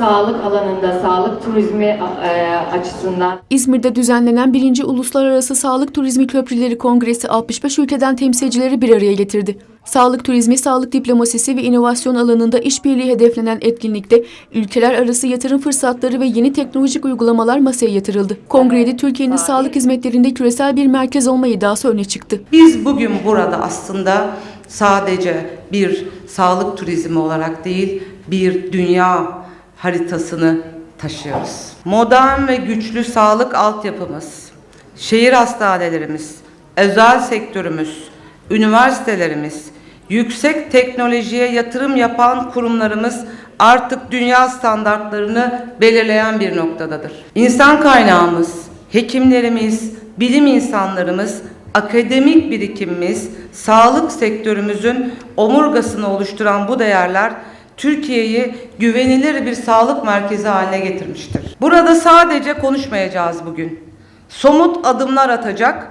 sağlık alanında, sağlık turizmi e, açısından İzmir'de düzenlenen 1. Uluslararası Sağlık Turizmi Köprüleri Kongresi 65 ülkeden temsilcileri bir araya getirdi. Sağlık turizmi, sağlık diplomasisi ve inovasyon alanında işbirliği hedeflenen etkinlikte ülkeler arası yatırım fırsatları ve yeni teknolojik uygulamalar masaya yatırıldı. Kongrede Türkiye'nin sağlık hizmetlerinde küresel bir merkez olma iddiası öne çıktı. Biz bugün burada aslında sadece bir sağlık turizmi olarak değil, bir dünya haritasını taşıyoruz. Modern ve güçlü sağlık altyapımız, şehir hastanelerimiz, özel sektörümüz, üniversitelerimiz, yüksek teknolojiye yatırım yapan kurumlarımız artık dünya standartlarını belirleyen bir noktadadır. İnsan kaynağımız, hekimlerimiz, bilim insanlarımız, akademik birikimimiz, sağlık sektörümüzün omurgasını oluşturan bu değerler Türkiye'yi güvenilir bir sağlık merkezi haline getirmiştir. Burada sadece konuşmayacağız bugün. Somut adımlar atacak,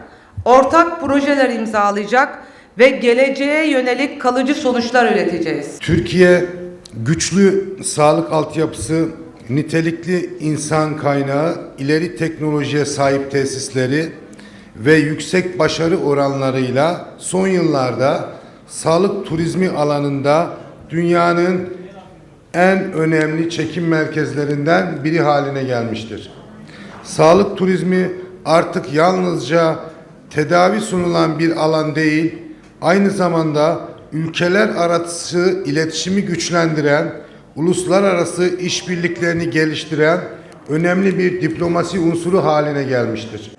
ortak projeler imzalayacak ve geleceğe yönelik kalıcı sonuçlar üreteceğiz. Türkiye güçlü sağlık altyapısı, nitelikli insan kaynağı, ileri teknolojiye sahip tesisleri ve yüksek başarı oranlarıyla son yıllarda sağlık turizmi alanında dünyanın en önemli çekim merkezlerinden biri haline gelmiştir. Sağlık turizmi artık yalnızca tedavi sunulan bir alan değil, aynı zamanda ülkeler arası iletişimi güçlendiren, uluslararası işbirliklerini geliştiren önemli bir diplomasi unsuru haline gelmiştir.